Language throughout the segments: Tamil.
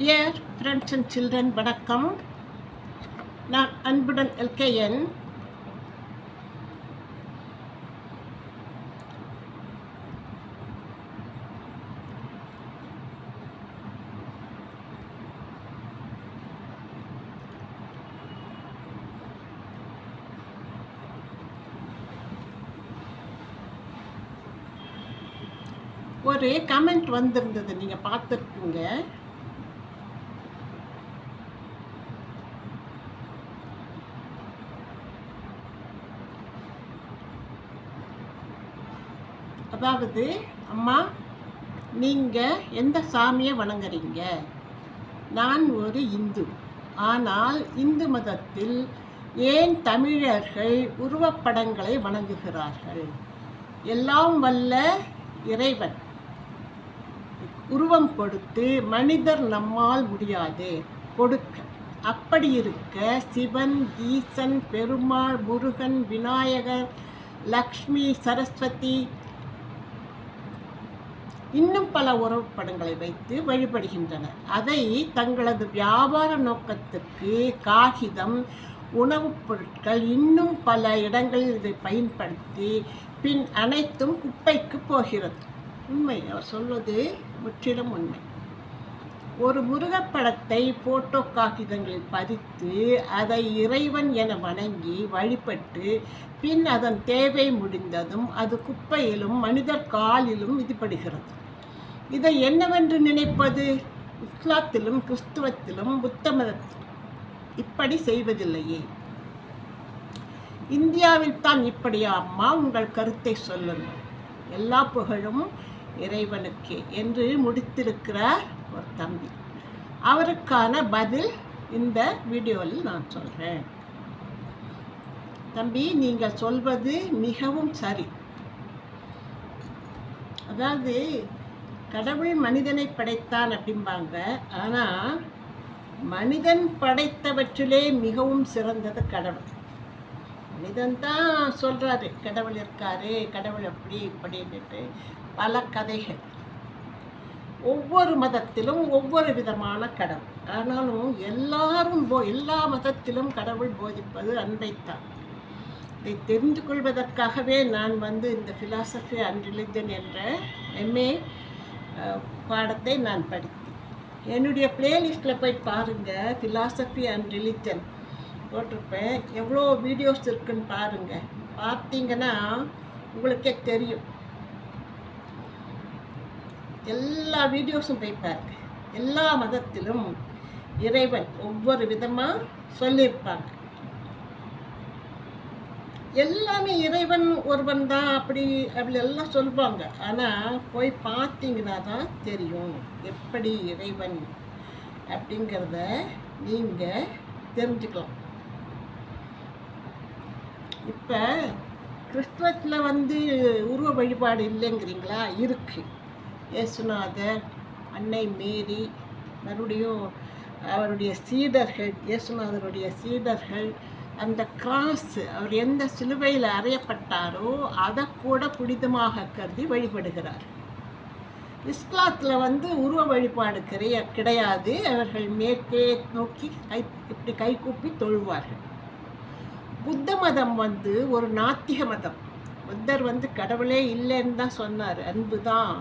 டியர் ஃப்ரெண்ட்ஸ் அண்ட் சில்ட்ரன் வணக்கம். நான் அன்புடன் எல்கேஎன். ஒரு கமெண்ட் வந்திருந்தது நீங்கள் பார்த்துருக்கீங்க அதாவது அம்மா நீங்கள் எந்த சாமியை வணங்குறீங்க? நான் ஒரு இந்து. ஆனால் இந்து மதத்தில் ஏன் தமிழர்கள் உருவப்படங்களை வணங்குகிறார்கள்? எல்லாம் வல்ல இறைவன். உருவம் கொடுத்து மனிதர் நம்மால் முடியாது. கொடுக்க. அப்படி இருக்க சிவன் ஈசன் பெருமாள் முருகன் விநாயகர் லக்ஷ்மி சரஸ்வதி இன்னும் பல உறவுப்படங்களை வைத்து வழிபடுகின்றனர். அதை தங்களது வியாபார நோக்கத்திற்கு காகிதம் உணவுப் பொருட்கள் இன்னும் பல இடங்களில் இதை பயன்படுத்தி பின் அனைத்தும் குப்பைக்கு போகிறது. உண்மை. அவர் சொல்வது முற்றிலும் உண்மை. ஒரு முருகப்படத்தை போட்டோ காகிதங்களில் பதித்து அதை இறைவன் என வணங்கி வழிபட்டு பின் அதன் தேவை முடிந்ததும் அது குப்பையிலும் மனிதர் காலிலும் விதிப்படுகிறது இதை என்னவென்று நினைப்பது? இஸ்லாத்திலும் கிறிஸ்துவத்திலும் புத்த மதத்திலும் இப்படி செய்வதில்லையே. இந்தியாவில் தான் இப்படியா? அம்மா உங்கள் கருத்தை சொல்லுங்கள் எல்லா புகழும் இறைவனுக்கே என்று முடித்திருக்கிறார் ஒரு தம்பி. அவருக்கான பதில் இந்த வீடியோவில் நான் சொல்கிறேன் தம்பி நீங்கள் சொல்வது மிகவும் சரி. அதாவது கடவுள் மனிதனை படைத்தான் அப்படிம்பாங்க. ஆனால் மனிதன் படைத்தவற்றிலே மிகவும் சிறந்தது கடவுள். மனிதன் தான் சொல்கிறாரு கடவுள் இருக்காரு கடவுள் அப்படி இப்படின்ட்டு பல கதைகள். ஒவ்வொரு மதத்திலும் ஒவ்வொரு விதமான கடவுள். ஆனாலும் எல்லாரும் போ எல்லா மதத்திலும் கடவுள் போதிப்பது அன்பைத்தான். இதை தெரிந்து கொள்வதற்காகவே நான் வந்து இந்த ஃபிலாசபி அண்ட் ரிலிஜன் என்ற எம்ஏ பாடத்தை நான் படித்தேன். என்னுடைய பிளேலிஸ்ட்டில் போய் பாருங்கள் ஃபிலாசபி அண்ட் ரிலிஜன் போட்டிருப்பேன். எவ்வளோ வீடியோஸ் இருக்குன்னு பாருங்கள் பார்த்தீங்கன்னா உங்களுக்கே தெரியும். எல்லா வீடியோஸும் போய் பாருங்கள் எல்லா மதத்திலும் இறைவன் ஒவ்வொரு விதமாக சொல்லியிருப்பாங்க. எல்லாமே இறைவன் ஒருவன் தான் அப்படி அப்படி எல்லாம் சொல்லுவாங்க ஆனால் போய் பார்த்தீங்கன்னா தான் தெரியும் எப்படி இறைவன் அப்படிங்கிறத நீங்கள் தெரிஞ்சுக்கலாம். இப்போ கிறிஸ்துவத்தில் வந்து உருவ வழிபாடு இல்லைங்கிறீங்களா? இருக்குது இயேசுநாதர் அன்னை மேரி மறுபடியும் அவருடைய சீடர்கள் இயேசுநாதருடைய சீடர்கள் அந்த கிராஸ் அவர் எந்த சிலுவையில் அறையப்பட்டாரோ அதை கூட புனிதமாக கருதி வழிபடுகிறார். இஸ்லாத்தில் வந்து உருவ வழிபாடு கிடையா கிடையாது. அவர்கள் மேற்கே நோக்கி கை இப்படி கைகூப்பி தொழுவார்கள். புத்த மதம் வந்து ஒரு நாத்திக மதம். புத்தர் வந்து கடவுளே இல்லைன்னு தான் சொன்னார். அன்பு தான்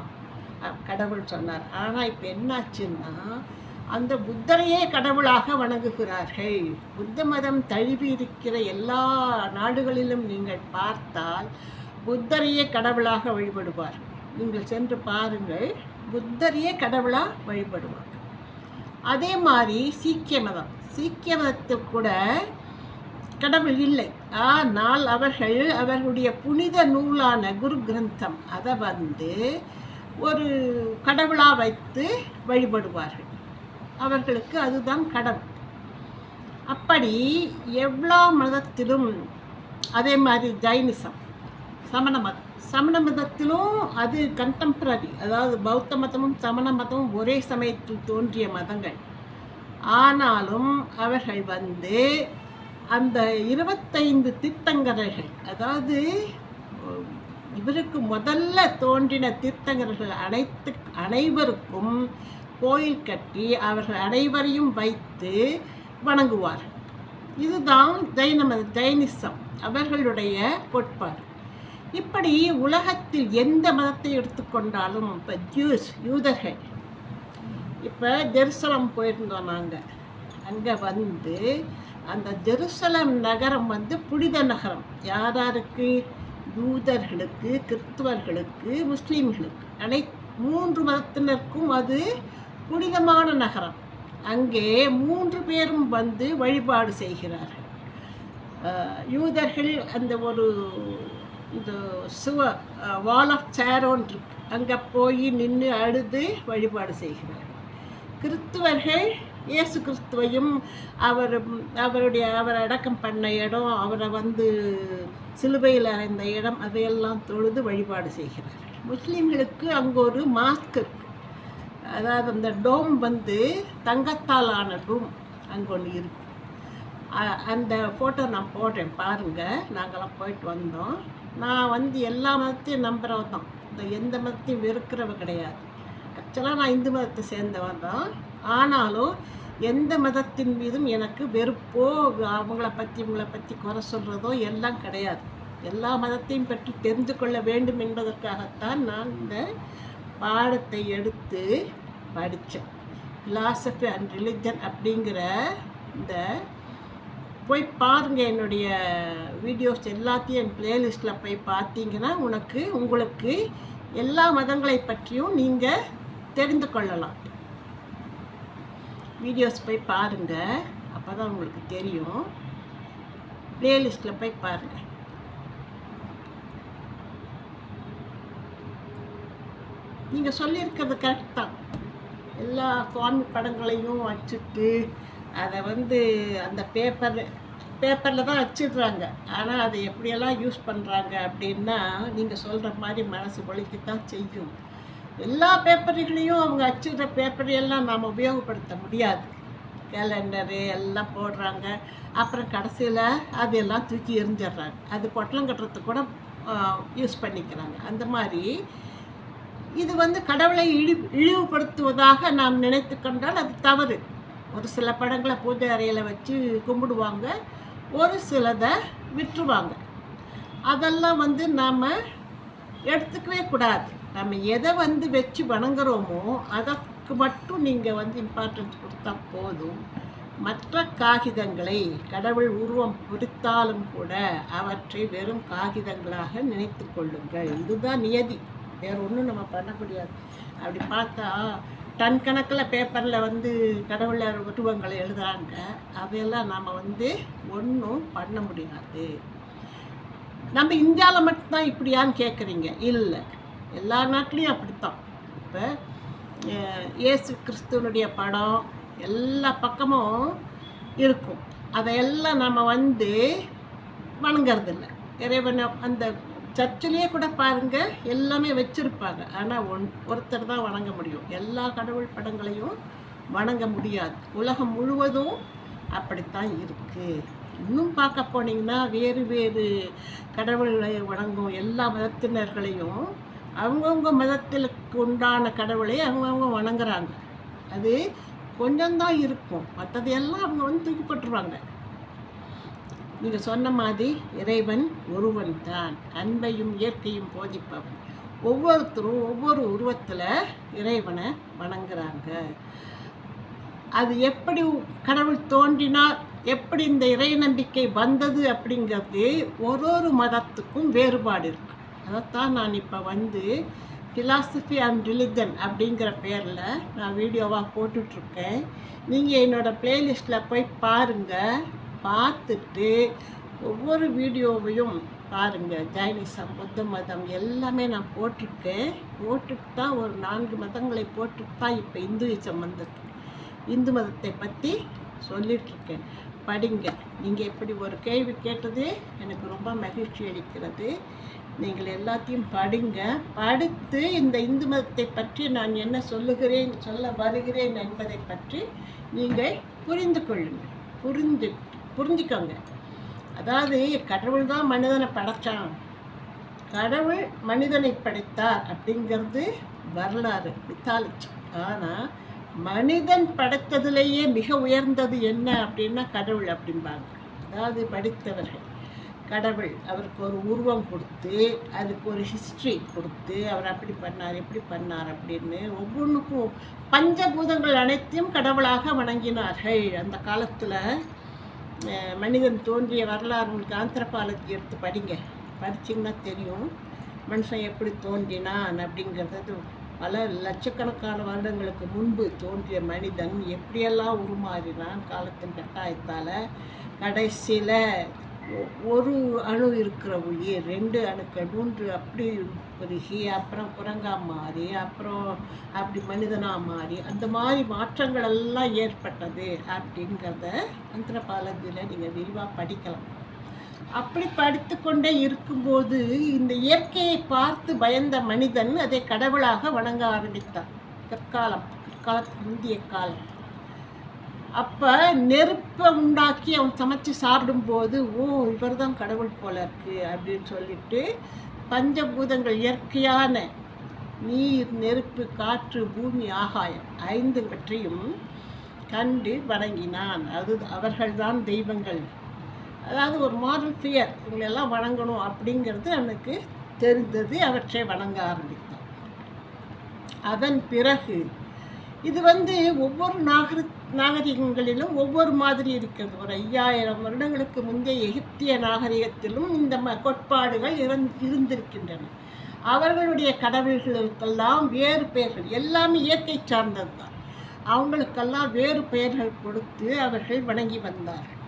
கடவுள் சொன்னார். ஆனால் இப்போ என்னாச்சுன்னா அந்த புத்தரையே கடவுளாக வணங்குகிறார்கள். புத்த மதம் தழுவி இருக்கிற எல்லா நாடுகளிலும் நீங்கள் பார்த்தால் புத்தரையே கடவுளாக வழிபடுவார். நீங்கள் சென்று பாருங்கள் புத்தரையே கடவுளாக வழிபடுவார். அதே மாதிரி சீக்கிய மதம். சீக்கிய மதத்தில் கூட கடவுள் இல்லை. ஆனால் அவர்கள் அவர்களுடைய புனித நூலான குரு கிரந்தம் அதை வந்து ஒரு கடவுளாக வைத்து வழிபடுவார்கள். அவர்களுக்கு அதுதான் கடன். அப்படி எவ்வளோ மதத்திலும் அதே மாதிரி ஜைனிசம் சமண மதம். சமண மதத்திலும் அது கண்டெம்பரரி அதாவது பௌத்த மதமும் சமண மதமும் ஒரே சமயத்தில் தோன்றிய மதங்கள். ஆனாலும் அவர்கள் வந்து அந்த இருபத்தைந்து தீர்த்தங்கரர்கள் அதாவது இவருக்கு முதல்ல தோன்றின தீர்த்தங்கர்கள் அனைத்து அனைவருக்கும் கோயில் கட்டி அவர்கள் அனைவரையும் வைத்து வணங்குவார்கள் இதுதான் ஜைன மத ஜைனிசம் அவர்களுடைய கோட்பாடு. இப்படி உலகத்தில் எந்த மதத்தை எடுத்துக்கொண்டாலும் இப்போ ஜூஸ் யூதர்கள். இப்போ ஜெருசலம் போயிருந்தோம் நாங்கள் அங்கே வந்து அந்த ஜெருசலம் நகரம் வந்து புனித நகரம். யார் யாருக்கு யூதர்களுக்கு கிறிஸ்துவர்களுக்கு முஸ்லீம்களுக்கு. அனை மூன்று மதத்தினருக்கும் அது புனிதமான நகரம். அங்கே மூன்று பேரும் வந்து வழிபாடு செய்கிறார்கள். யூதர்கள் அந்த ஒரு இந்த சுவ வால் ஆஃப் சேரோன் இருக்கு. அங்கே போய் நின்று அழுது வழிபாடு செய்கிறார்கள். கிறிஸ்துவர்கள் இயேசு கிறிஸ்துவையும் அவர் அவருடைய அவர் அடக்கம் பண்ண இடம் அவரை வந்து சிலுவையில் அறைந்த இடம் அதையெல்லாம் தொழுது வழிபாடு செய்கிறார்கள். முஸ்லீம்களுக்கு அங்கே ஒரு மாஸ்க் இருக்குது அதாவது அந்த டோம் வந்து தங்கத்தால் ஆன டோம் அங்கே ஒன்று இருக்கு. அந்த ஃபோட்டோ நான் போடுறேன் பாருங்கள் நாங்களாம் போயிட்டு வந்தோம். நான் வந்து எல்லா மதத்தையும் நம்புறவ தான். இந்த எந்த மதத்தையும் வெறுக்கிறவ கிடையாது. ஆக்சுவலாக நான் இந்து மதத்தை சேர்ந்தவன் தான். ஆனாலும் எந்த மதத்தின் மீதும் எனக்கு வெறுப்போ அவங்கள பற்றி இவங்கள பற்றி குறை சொல்கிறதோ எல்லாம் கிடையாது. எல்லா மதத்தையும் பற்றி தெரிந்து கொள்ள வேண்டும் என்பதற்காகத்தான் நான் இந்த பாடத்தை எடுத்து படித்தேன். ஃபிலாசபி அண்ட் ரிலிஜன் அப்படிங்கிற இந்த போய் பாருங்க என்னுடைய வீடியோஸ் எல்லாத்தையும் என் பிளேலிஸ்ட்டில் போய் பார்த்தீங்கன்னா உனக்கு உங்களுக்கு எல்லா மதங்களை பற்றியும் நீங்கள் தெரிந்து கொள்ளலாம். வீடியோஸ் போய் பாருங்கள் அப்போ தான் உங்களுக்கு தெரியும். பிளேலிஸ்ட்டில் போய் பாருங்கள் நீங்கள் சொல்லியிருக்கிறது கரெக்ட் தான். எல்லா சுவாமி படங்களையும் வச்சுட்டு அதை வந்து அந்த பேப்பர் பேப்பரில் தான் வச்சிடுறாங்க. ஆனால் அதை எப்படியெல்லாம் யூஸ் பண்ணுறாங்க அப்படின்னா நீங்கள் சொல்கிற மாதிரி மனசு தான் செய்யும். எல்லா பேப்பர்களையும் அவங்க அச்சிடுற பேப்பரையெல்லாம் நாம் உபயோகப்படுத்த முடியாது. கேலண்டரு எல்லாம் போடுறாங்க. அப்புறம் கடைசியில் அதெல்லாம் தூக்கி எரிஞ்சிடுறாங்க அது பொட்டலம் கட்டுறதுக்கு கூட யூஸ் பண்ணிக்கிறாங்க. அந்த மாதிரி இது வந்து கடவுளை இழி இழிவுபடுத்துவதாக நாம் நினைத்து கொண்டால் அது தவறு. ஒரு சில படங்களை பூஜை அறையில் வச்சு கும்பிடுவாங்க ஒரு சிலதை விட்டுருவாங்க. அதெல்லாம் வந்து நாம் எடுத்துக்கவே கூடாது. நம்ம எதை வந்து வச்சு வணங்குறோமோ அதற்கு மட்டும் நீங்கள் வந்து இம்பார்ட்டன்ஸ் கொடுத்தா போதும். மற்ற காகிதங்களை கடவுள் உருவம் பொறித்தாலும் கூட அவற்றை வெறும் காகிதங்களாக நினைத்து கொள்ளுங்கள். இதுதான் நியதி. வேற ஒன்றும் நம்ம பண்ண முடியாது. அப்படி பார்த்தா டன் கணக்கில் பேப்பரில் வந்து கடவுள் உருவங்களை எழுதுறாங்க. அதையெல்லாம் நாம் வந்து ஒன்றும் பண்ண முடியாது. நம்ம இந்தியாவில் மட்டும்தான் இப்படியான்னு கேட்குறீங்க இல்லை. எல்லா நாட்டிலையும் அப்படித்தான். இப்போ இயேசு கிறிஸ்துவனுடைய படம் எல்லா பக்கமும் இருக்கும். அதையெல்லாம் நம்ம வந்து வணங்குறதில்ல. இறைவனை அந்த சர்ச்சிலேயே கூட பாருங்க எல்லாமே வச்சிருப்பாங்க. ஆனால் ஒன் ஒருத்தர் தான் வணங்க முடியும். எல்லா கடவுள் படங்களையும் வணங்க முடியாது. உலகம் முழுவதும் அப்படித்தான் இருக்கு. இன்னும் பார்க்க போனீங்கன்னா வேறு வேறு கடவுளை வணங்கும் எல்லா மதத்தினர்களையும் அவங்கவுங்க மதத்திற்கு உண்டான கடவுளை அவங்கவுங்க வணங்குறாங்க. அது கொஞ்சம்தான் இருக்கும். மற்றதையெல்லாம் அவங்க வந்து தூக்கி போட்டுருவாங்க. நீங்கள் சொன்ன மாதிரி இறைவன் ஒருவன் தான் அன்பையும் இயற்கையும் போதிப்பவன். ஒவ்வொருத்தரும் ஒவ்வொரு உருவத்தில் இறைவனை வணங்குறாங்க. அது எப்படி கடவுள் தோன்றினார் எப்படி இந்த இறை நம்பிக்கை வந்தது அப்படிங்கிறது ஒரு ஒரு மதத்துக்கும் வேறுபாடு இருக்கு. அதைத்தான் நான் இப்போ வந்து ஃபிலாசபி அண்ட் ரிலிஜன் அப்படிங்கிற பேரில் நான் வீடியோவாக போட்டுட்ருக்கேன் நீங்கள் என்னோடய ப்ளேலிஸ்ட்டில் போய் பாருங்கள் பார்த்துட்டு ஒவ்வொரு வீடியோவையும் பாருங்கள் ஜைனிசம் புத்த மதம் எல்லாமே நான் போட்டிருக்கேன். போட்டுட்டு தான் ஒரு நான்கு மதங்களை போட்டுட்டு தான் இப்போ இந்துயிசம் வந்தது இந்து மதத்தை பற்றி சொல்லிகிட்ருக்கேன் படிங்க. நீங்கள் எப்படி ஒரு கேள்வி கேட்டது எனக்கு ரொம்ப மகிழ்ச்சி அளிக்கிறது. நீங்கள் எல்லாத்தையும் படிங்க. படித்து இந்த இந்து மதத்தை பற்றி நான் என்ன சொல்லுகிறேன் சொல்ல வருகிறேன் என்பதை பற்றி நீங்கள் புரிந்து கொள்ளுங்கள். புரிந்து புரிஞ்சுக்கோங்க. அதாவது கடவுள் தான் மனிதனை படைச்சான். கடவுள் மனிதனை படைத்தார் அப்படிங்கிறது வரலாறு மித்தாலஜி ஆனால் மனிதன் படைத்ததுலேயே மிக உயர்ந்தது என்ன அப்படின்னா கடவுள் அப்படிம்பாங்க. அதாவது படித்தவர்கள். கடவுள் அவருக்கு ஒரு உருவம் கொடுத்து அதுக்கு ஒரு ஹிஸ்ட்ரி கொடுத்து அவர் அப்படி பண்ணார் இப்படி பண்ணார் அப்படின்னு ஒவ்வொன்றுக்கும் பஞ்சபூதங்கள் அனைத்தையும் கடவுளாக வணங்கினார்கள். அந்த காலத்தில் மனிதன் தோன்றிய வரலாறு உங்களுக்கு ஆந்திரபாலஜி எடுத்து படிங்க. படிச்சிங்கன்னா தெரியும். மனுஷன் எப்படி தோன்றினான் அப்படிங்கிறது பல லட்சக்கணக்கான வருடங்களுக்கு முன்பு தோன்றிய மனிதன் எப்படியெல்லாம் உருமாறினான் காலத்தின் கட்டாயத்தால். கடைசியில் ஒரு அணு இருக்கிற உயிர் ரெண்டு அணுக்கள் மூன்று அப்படி பெருகி அப்புறம் குரங்கா மாறி அப்புறம் அப்படி மனிதனாக மாறி அந்த மாதிரி மாற்றங்கள் எல்லாம் ஏற்பட்டது அப்படிங்கிறத அந்தரபாலஜியில் நீங்கள் விரிவாக படிக்கலாம். அப்படி படித்துக்கொண்டே இருக்கும்போது இந்த இயற்கையை பார்த்து பயந்த மனிதன் அதை கடவுளாக வணங்க ஆரம்பித்தான். கற்காலம் கற்காலத்துக்கு முந்தைய காலம். அப்போ நெருப்பை உண்டாக்கி அவன் சமைச்சு சாப்பிடும்போது ஓ இவர் தான் கடவுள் போல இருக்கு அப்படின்னு சொல்லிட்டு பஞ்சபூதங்கள் இயற்கையான நீர் நெருப்பு காற்று பூமி ஆகாயம் ஐந்து பற்றியும் கண்டு வணங்கினான். அது அவர்கள்தான் தெய்வங்கள். அதாவது ஒரு மாரல் ஃபியர் இவங்களெல்லாம் வணங்கணும் அப்படிங்கிறது எனக்கு தெரிந்தது அவற்றை வணங்க ஆரம்பித்தான். அதன் பிறகு இது வந்து ஒவ்வொரு நாகரிக நாகரிகங்களிலும் ஒவ்வொரு மாதிரி இருக்கிறது. ஒரு ஐயாயிரம் வருடங்களுக்கு முந்தைய எகிப்திய நாகரிகத்திலும் இந்த ம கோட்பாடுகள் இருந் இருந்திருக்கின்றன. அவர்களுடைய கடவுள்களுக்கெல்லாம் வேறு பெயர்கள் எல்லாமே இயற்கை சார்ந்தது தான் அவங்களுக்கெல்லாம் வேறு பெயர்கள் கொடுத்து அவர்கள் வணங்கி வந்தார்கள்.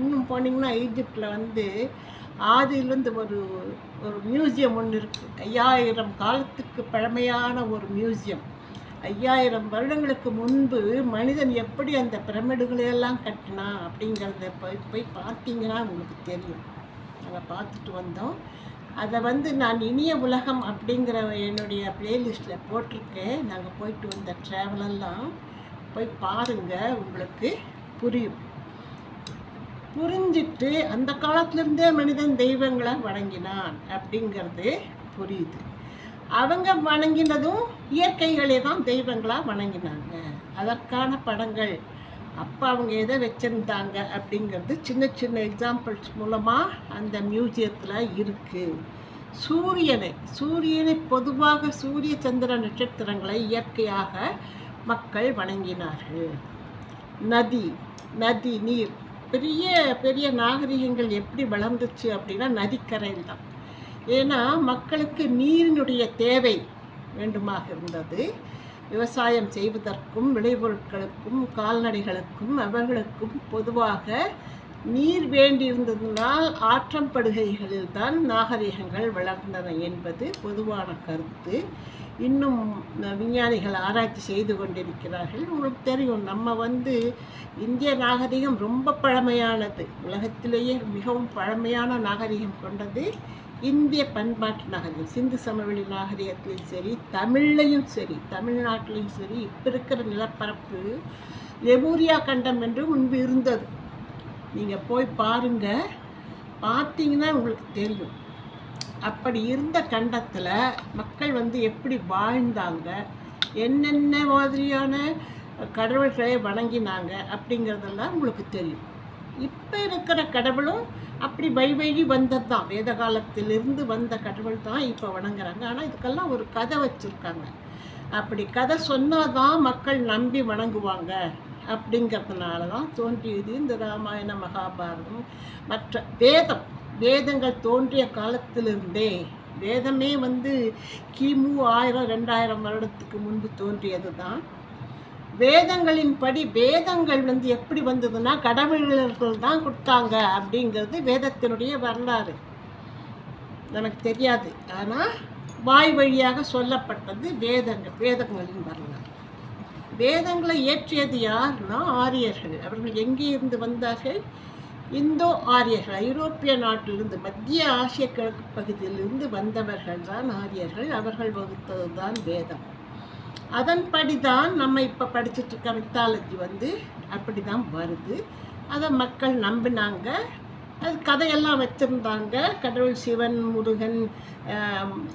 இன்னும் போனீங்கன்னா ஈஜிப்டில் வந்து ஆதியிலேருந்து ஒரு ஒரு மியூசியம் ஒன்று இருக்குது ஐயாயிரம் காலத்துக்கு பழமையான ஒரு மியூசியம். ஐயாயிரம் வருடங்களுக்கு முன்பு மனிதன் எப்படி அந்த பிரமிடுகளையெல்லாம் கட்டினான் அப்படிங்கிறத போய் போய் பார்த்தீங்கன்னா உங்களுக்கு தெரியும். நாங்கள் பார்த்துட்டு வந்தோம். அதை வந்து நான் இனிய உலகம் அப்படிங்கிற என்னுடைய பிளேலிஸ்ட்டில் போட்டிருக்கேன். நாங்கள் போயிட்டு வந்த ட்ராவலெல்லாம் போய் பாருங்கள் உங்களுக்கு புரியும். புரிஞ்சிட்டு அந்த காலத்திலேருந்தே மனிதன் தெய்வங்களை வணங்கினான் அப்படிங்கிறது புரியுது. அவங்க வணங்கினதும் இயற்கைகளே தான் தெய்வங்களாக வணங்கினாங்க. அதற்கான படங்கள். அப்போ அவங்க எதை வச்சுருந்தாங்க அப்படிங்கிறது சின்ன சின்ன எக்ஸாம்பிள்ஸ் மூலமாக அந்த மியூசியத்தில் இருக்குது சூரியனை சூரியனை பொதுவாக சூரிய சந்திர நட்சத்திரங்களை இயற்கையாக மக்கள் வணங்கினார்கள். நதி நதி நீர். பெரிய பெரிய நாகரிகங்கள் எப்படி வளர்ந்துச்சு அப்படின்னா நதிக்கரையில் தான் ஏன்னா மக்களுக்கு நீரினுடைய தேவை வேண்டுமாக இருந்தது. விவசாயம் செய்வதற்கும் விளைபொருட்களுக்கும் கால்நடைகளுக்கும் அவர்களுக்கும் பொதுவாக நீர் வேண்டியிருந்ததினால் ஆற்றம்படுகைகளில் தான் நாகரிகங்கள் வளர்ந்தன என்பது பொதுவான கருத்து. இன்னும் விஞ்ஞானிகள் ஆராய்ச்சி செய்து கொண்டிருக்கிறார்கள். உங்களுக்கு தெரியும் நம்ம வந்து இந்திய நாகரிகம் ரொம்ப பழமையானது. உலகத்திலேயே மிகவும் பழமையான நாகரிகம் கொண்டது. இந்திய பண்பாட்டு நாகரிகம் சிந்து சமவெளி நாகரிகத்திலையும் சரி தமிழ்லையும் சரி தமிழ்நாட்டிலையும் சரி இப்போ இருக்கிற நிலப்பரப்பு லெமூரியா கண்டம் என்று முன்பு இருந்தது. நீங்கள் போய் பாருங்கள் பார்த்தீங்கன்னா உங்களுக்கு தெரியும். அப்படி இருந்த கண்டத்தில் மக்கள் வந்து எப்படி வாழ்ந்தாங்க என்னென்ன மாதிரியான கடவுள்களை வணங்கினாங்க அப்படிங்கிறதெல்லாம் உங்களுக்கு தெரியும். இப்போ இருக்கிற கடவுளும் அப்படி வழி வழி வந்தது தான் வேத காலத்திலிருந்து வந்த கடவுள் தான் இப்போ வணங்குறாங்க. ஆனால் இதுக்கெல்லாம் ஒரு கதை வச்சுருக்காங்க. அப்படி கதை சொன்னால் தான் மக்கள் நம்பி வணங்குவாங்க. அப்படிங்கிறதுனால தான் தோன்றியது இந்த ராமாயண மகாபாரதம். மற்ற வேதம் வேதங்கள் தோன்றிய காலத்திலிருந்தே வேதமே வந்து கிமு ஆயிரம் ரெண்டாயிரம் வருடத்துக்கு முன்பு தோன்றியது தான் வேதங்களின் படி வேதங்கள் வந்து எப்படி வந்ததுன்னா கடவுள்கள் தான் கொடுத்தாங்க அப்படிங்கிறது வேதத்தினுடைய வரலாறு. நமக்கு தெரியாது. ஆனால் வாய் வழியாக சொல்லப்பட்டது வேதங்கள் வேதங்களின் வரலாறு. வேதங்களை இயற்றியது யார்னா ஆரியர்கள். அவர்கள் எங்கே இருந்து வந்தார்கள்? இந்தோ ஆரியர்கள் ஐரோப்பிய நாட்டிலிருந்து மத்திய ஆசிய கிழக்கு பகுதியிலிருந்து வந்தவர்கள் தான் ஆரியர்கள். அவர்கள் வகுத்தது தான் வேதம். அதன்படி தான் நம்ம இப்போ படிச்சுட்டு இருக்க மித்தாலஜி வந்து அப்படி தான் வருது. அதை மக்கள் நம்பினாங்க. அது கதையெல்லாம் வச்சுருந்தாங்க. கடவுள் சிவன் முருகன்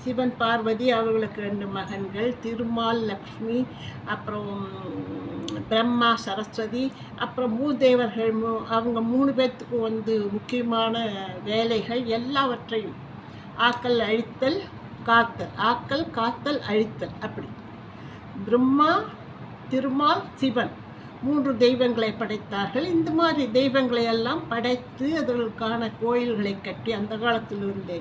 சிவன் பார்வதி அவர்களுக்கு ரெண்டு மகன்கள். திருமால் லக்ஷ்மி அப்புறம் பிரம்மா சரஸ்வதி அப்புறம் மூதேவர்கள் மூ அவங்க மூணு பேர்த்துக்கும் வந்து முக்கியமான வேலைகள் எல்லாவற்றையும் ஆக்கல் அழித்தல் காத்தல். ஆக்கல் காத்தல் அழித்தல் அப்படி. பிரம்மா திருமால் சிவன். மூன்று தெய்வங்களை படைத்தார்கள். இந்த மாதிரி தெய்வங்களை எல்லாம் படைத்து அதற்கான கோயில்களை கட்டி அந்த காலத்தில் இருந்தே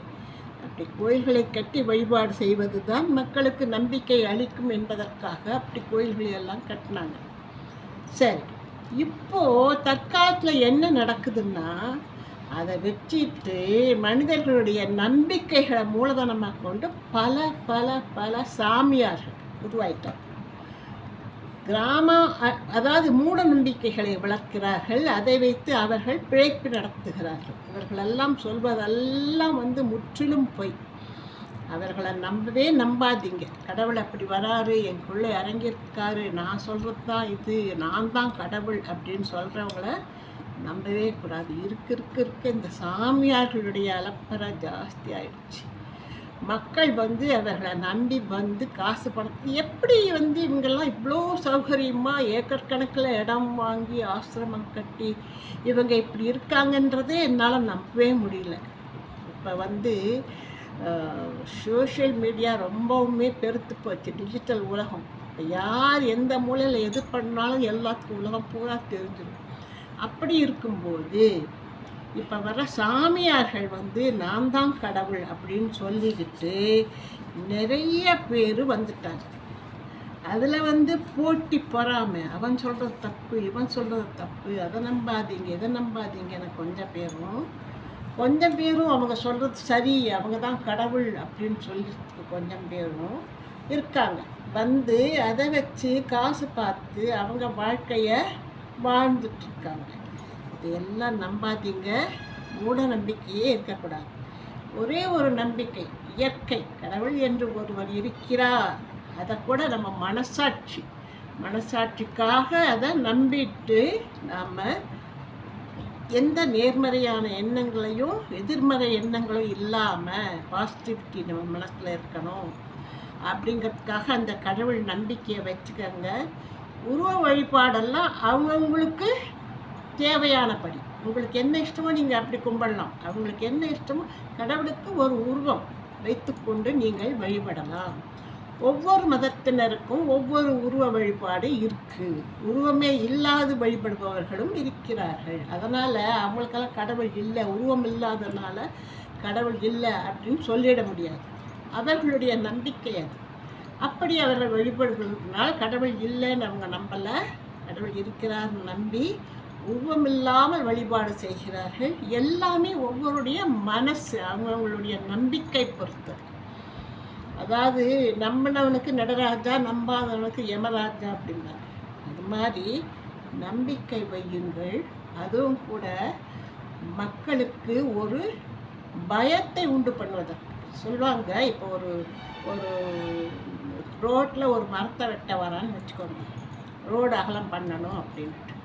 அப்படி கோயில்களை கட்டி வழிபாடு செய்வது தான் மக்களுக்கு நம்பிக்கை அளிக்கும் என்பதற்காக அப்படி கோயில்களை எல்லாம் கட்டினாங்க. சரி இப்போது தற்காலத்தில் என்ன நடக்குதுன்னா அதை வச்சுட்டு மனிதர்களுடைய நம்பிக்கைகளை மூலதனமாக கொண்டு பல பல பல சாமியார்கள் உருவாயிட்டோம் கிராம அதாவது மூட நம்பிக்கைகளை வளர்க்கிறார்கள் அதை வைத்து அவர்கள் பிழைப்பு நடத்துகிறார்கள். இவர்களெல்லாம் சொல்வதெல்லாம் வந்து முற்றிலும் பொய். அவர்களை நம்பவே நம்பாதீங்க. கடவுள் அப்படி வராரு என் பிள்ளை இறங்கியிருக்காரு நான் சொல்கிறது தான் இது நான் தான் கடவுள் அப்படின்னு சொல்கிறவங்கள நம்பவே கூடாது. இருக்க இருக்க இருக்க. இந்த சாமியார்களுடைய அலப்பறை ஜாஸ்தி ஆயிடுச்சு. மக்கள் வந்து அவர்களை நம்பி வந்து காசு பணம் எப்படி வந்து இவங்கெல்லாம் இவ்வளோ சௌகரியமாக ஏக்கர் கணக்கில் இடம் வாங்கி ஆசிரமம் கட்டி இவங்க இப்படி இருக்காங்கன்றதே என்னால் நம்பவே முடியல. இப்போ வந்து சோஷியல் மீடியா ரொம்பவுமே பெருத்து போச்சு. டிஜிட்டல் உலகம். இப்போ யார் எந்த மூலையில் எது பண்ணாலும் எல்லாத்துக்கும் உலகம் பூரா தெரிஞ்சிடும். அப்படி இருக்கும்போது இப்போ வர சாமியார்கள் வந்து நான் தான் கடவுள் அப்படின்னு சொல்லிக்கிட்டு நிறைய பேர் வந்துட்டாங்க. அதில் வந்து போட்டி பொறாமை அவன் சொல்கிறது தப்பு இவன் சொல்கிறது தப்பு அதை நம்பாதீங்க இதை நம்பாதீங்கன்னு கொஞ்சம் பேரும் கொஞ்சம் பேரும் அவங்க சொல்கிறது சரி அவங்க தான் கடவுள் அப்படின்னு சொல்லிட்டு கொஞ்சம் பேரும் இருக்காங்க. வந்து அதை வச்சு காசு பார்த்து அவங்க வாழ்க்கையை வாழ்ந்துட்டுருக்காங்க எல்லாம் நம்பாதீங்க. மூட நம்பிக்கையே இருக்கக்கூடாது. ஒரே ஒரு நம்பிக்கை இயற்கை கடவுள் என்று ஒருவர் இருக்கிறார். அதை கூட நம்ம மனசாட்சி மனசாட்சிக்காக அதை நம்பிட்டு நாம் எந்த நேர்மறையான எண்ணங்களையும் எதிர்மறை எண்ணங்களும் இல்லாமல் பாசிட்டிவிட்டி நம்ம மனசில் இருக்கணும். அப்படிங்கிறதுக்காக அந்த கடவுள் நம்பிக்கையை வச்சுக்கோங்க. உருவ வழிபாடெல்லாம் அவங்கவுங்களுக்கு தேவையானபடி உங்களுக்கு என்ன இஷ்டமோ நீங்கள் அப்படி கும்பிடலாம் அவங்களுக்கு என்ன இஷ்டமோ கடவுளுக்கு ஒரு உருவம் வைத்துக்கொண்டு நீங்கள் வழிபடலாம். ஒவ்வொரு மதத்தினருக்கும் ஒவ்வொரு உருவ வழிபாடு இருக்குது உருவமே இல்லாது வழிபடுபவர்களும் இருக்கிறார்கள். அதனால் அவங்களுக்கெல்லாம் கடவுள் இல்லை. உருவம் இல்லாதனால கடவுள் இல்லை அப்படின்னு சொல்லிட முடியாது. அவர்களுடைய நம்பிக்கை அது. அப்படி அவர்கள் வழிபடுகிறதுனால் கடவுள் இல்லைன்னு அவங்க நம்பலை. கடவுள் இருக்கிறார்னு நம்பி உருவமில்லாமல் வழிபாடு செய்கிறார்கள். எல்லாமே ஒவ்வொருடைய மனசு அவங்கவுங்களுடைய நம்பிக்கை பொறுத்து. அதாவது நம்பினவனுக்கு நடராஜா நம்பாதவனுக்கு யமராஜா அப்படின்னாங்க அது மாதிரி நம்பிக்கை வையுங்கள். அதுவும் கூட மக்களுக்கு ஒரு பயத்தை உண்டு பண்ணுவதற்கு. சொல்லுவாங்க இப்போ ஒரு ஒரு ரோட்டில் ஒரு மரத்தை வெட்ட வரான்னு வச்சுக்கோங்க. ரோடு அகலம் பண்ணணும் அப்படின்ட்டு.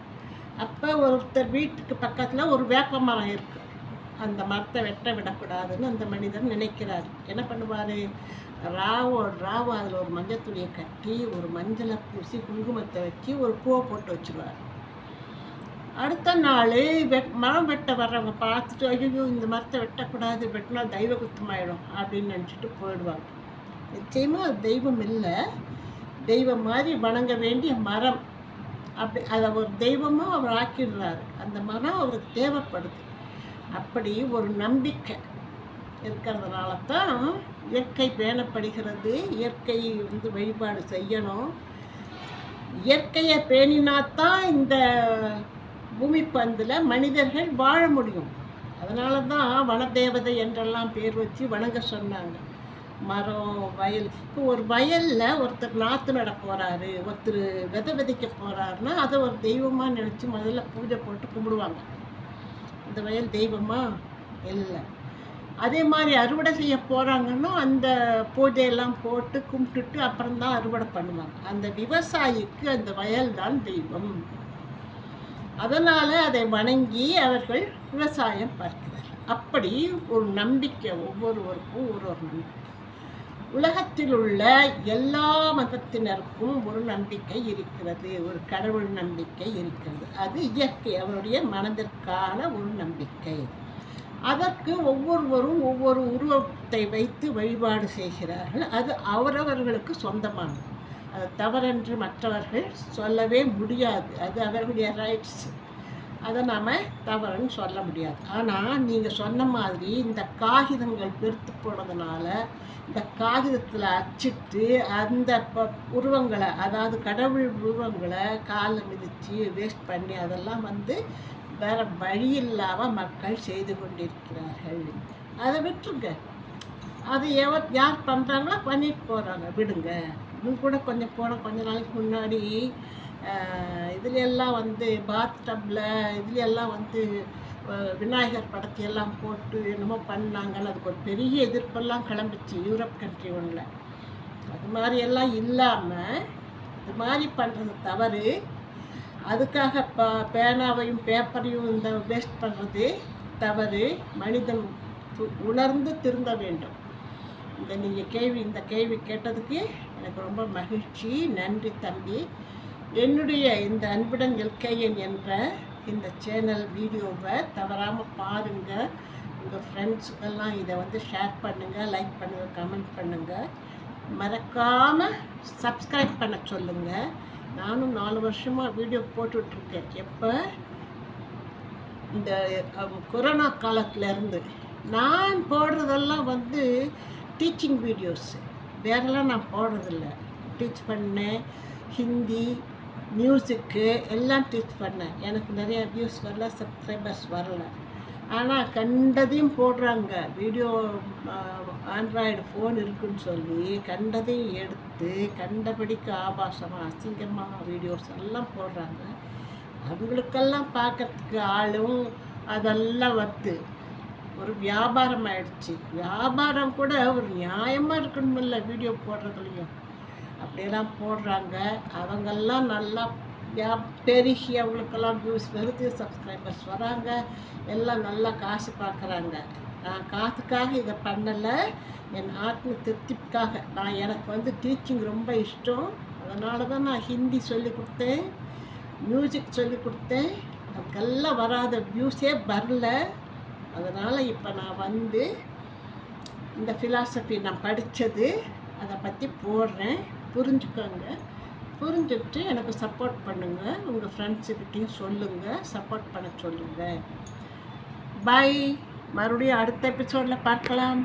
அப்போ ஒருத்தர் வீட்டுக்கு பக்கத்தில் ஒரு வேப்ப மரம் இருக்குது அந்த மரத்தை வெட்ட விடக்கூடாதுன்னு அந்த மனிதர் நினைக்கிறார். என்ன பண்ணுவார்? ராவோ ராவோ அதில் ஒரு மஞ்சள் துணியை கட்டி ஒரு மஞ்சளை பூசி குங்குமத்தை வச்சு ஒரு பூவை போட்டு வச்சுருவார். அடுத்த நாள் வெ மரம் வெட்ட வர்றவங்க பார்த்துட்டு ஐயோ இந்த மரத்தை வெட்டக்கூடாது வெட்டினா தெய்வ குத்தமாயிடும் அப்படின்னு நினச்சிட்டு போயிடுவாங்க. நிச்சயமாக அது தெய்வம் இல்லை. தெய்வம் மாதிரி வணங்க வேண்டிய மரம் அப்படி அதை ஒரு தெய்வமாக அவர் ஆக்கிடுறாரு. அந்த மரம் அவருக்கு தேவைப்படுது. அப்படி ஒரு நம்பிக்கை இருக்கிறதுனால தான் இயற்கை பேணப்படுகிறது. இயற்கை வந்து வழிபாடு செய்யணும். இயற்கையை பேணினாத்தான் இந்த பூமி பந்தில் மனிதர்கள் வாழ முடியும். அதனால தான் வனதேவதை என்றெல்லாம் பேர் வச்சு வணங்க சொன்னாங்க. மரம் வயல். இப்போ ஒரு வயலில் ஒருத்தர் நாற்று நட போகிறாரு ஒருத்தர் விதை விதைக்க போகிறாருன்னா அதை ஒரு தெய்வமாக நினச்சி முதல்ல பூஜை போட்டு கும்பிடுவாங்க. அந்த வயல் தெய்வமாக இல்லை. அதே மாதிரி அறுவடை செய்ய போகிறாங்கன்னா அந்த பூஜையெல்லாம் போட்டு கும்பிட்டுட்டு அப்புறம்தான் அறுவடை பண்ணுவாங்க. அந்த விவசாயிக்கு அந்த வயல் தான் தெய்வம். அதனால் அதை வணங்கி அவர்கள் விவசாயம் பார்க்கிறார் அப்படி ஒரு நம்பிக்கை ஒவ்வொருவருக்கும் ஒரு ஒரு நம்பிக்கை. உலகத்தில் உள்ள எல்லா மதத்தினருக்கும் ஒரு நம்பிக்கை இருக்கிறது ஒரு கடவுள் நம்பிக்கை இருக்கிறது. அது இயற்கை அவருடைய மனதிற்கான ஒரு நம்பிக்கை. அதற்கு ஒவ்வொருவரும் ஒவ்வொரு உருவத்தை வைத்து வழிபாடு செய்கிறார்கள். அது அவரவர்களுக்கு சொந்தமானது. அது தவறென்று மற்றவர்கள் சொல்லவே முடியாது. அது அவர்களுடைய ரைட்ஸ் அதை நாம் தவறுன்னு சொல்ல முடியாது. ஆனால் நீங்கள் சொன்ன மாதிரி இந்த காகிதங்கள் பெருத்து போனதுனால இந்த காகிதத்தில் அச்சிட்டு அந்த ப உருவங்களை அதாவது கடவுள் உருவங்களை காலில் மிதித்து வேஸ்ட் பண்ணி அதெல்லாம் வந்து வேறு வழி இல்லாமல் மக்கள் செய்து கொண்டிருக்கிறார்கள். அதை விட்டுருங்க. அது எவர் யார் பண்ணுறாங்களோ பண்ணிட்டு போகிறாங்க விடுங்க. இன்னும் கூட கொஞ்சம் போன கொஞ்ச நாளைக்கு முன்னாடி இதுலையெல்லாம் வந்து பாத் டப்பில் இதுல எல்லாம் வந்து விநாயகர் படத்தை எல்லாம் போட்டு என்னமோ பண்ணாங்கன்னு அதுக்கு ஒரு பெரிய எதிர்ப்பெல்லாம் கிளம்பிச்சு யூரோப் கண்ட்ரி ஒன்றில் அது மாதிரியெல்லாம் இல்லாமல் இது மாதிரி பண்ணுறது தவறு. அதுக்காக ப பேனாவையும் பேப்பரையும் இந்த வேஸ்ட் பண்ணுறது தவறு. மனிதன் உணர்ந்து திருந்த வேண்டும். இந்த நீங்கள் கேள்வி இந்த கேள்வி கேட்டதுக்கு எனக்கு ரொம்ப மகிழ்ச்சி. நன்றி தம்பி. என்னுடைய இந்த அன்புடன் எல்கையன் என்ற இந்த சேனல் வீடியோவை தவறாமல் பாருங்கள் உங்கள் ஃப்ரெண்ட்ஸுக்கெல்லாம் இதை வந்து ஷேர் பண்ணுங்கள் லைக் பண்ணுங்கள் கமெண்ட் பண்ணுங்கள் மறக்காமல் சப்ஸ்கிரைப் பண்ண சொல்லுங்கள் நானும் நாலு வருஷமாக வீடியோ போட்டுட்ருக்கேன். எப்போ? இந்த கொரோனா காலத்துலேருந்து நான் போடுறதெல்லாம் வந்து டீச்சிங் வீடியோஸ் வேறெல்லாம் நான் போடுறதில்ல. டீச் பண்ணேன் ஹிந்தி மியூசிக்கு எல்லாம் டீச் பண்ணேன். எனக்கு நிறைய வியூஸ் வரல சப்ஸ்கிரைபர்ஸ் வரல. ஆனால் கண்டதையும் போடுறாங்க. வீடியோ ஆண்ட்ராய்டு ஃபோன் இருக்குன்னு சொல்லி கண்டதையும் எடுத்து கண்டபடிக்கு ஆபாசமாக அசிங்கமாக வீடியோஸ் எல்லாம் போடுறாங்க. அவங்களுக்கெல்லாம் பார்க்கறதுக்கு ஆளும் அதெல்லாம் வருது ஒரு வியாபாரம் ஆயிடுச்சு. வியாபாரம் கூட ஒரு நியாயமாக இருக்கணுமில்ல வீடியோ போடுறதுலையும். அப்படியெல்லாம் போடுறாங்க. அவங்கெல்லாம் நல்லா வியா பெருகி அவங்களுக்கெல்லாம் வியூஸ் வருது சப்ஸ்கிரைபர்ஸ் வராங்க. எல்லாம் நல்லா காசு பார்க்குறாங்க. நான் காசுக்காக இதை பண்ணலை. என் ஆத்ம திருப்திக்காக. நான் எனக்கு வந்து டீச்சிங் ரொம்ப இஷ்டம். அதனால தான் நான் ஹிந்தி சொல்லி கொடுத்தேன். மியூசிக் சொல்லி கொடுத்தேன். அதுக்கெல்லாம் வராத வியூஸே வரல. அதனால் இப்போ நான் வந்து இந்த ஃபிலாசபி நான் படித்தது அதை பற்றி போடுறேன். புரிஞ்சுக்கோங்க. புரிஞ்சுக்கிட்டு எனக்கு சப்போர்ட் பண்ணுங்கள் உங்கள் ஃப்ரெண்ட்ஸுக்கிட்டையும் சொல்லுங்கள் சப்போர்ட் பண்ண சொல்லுங்கள் பை மறுபடியும் அடுத்த எபிசோடில் பார்க்கலாம்.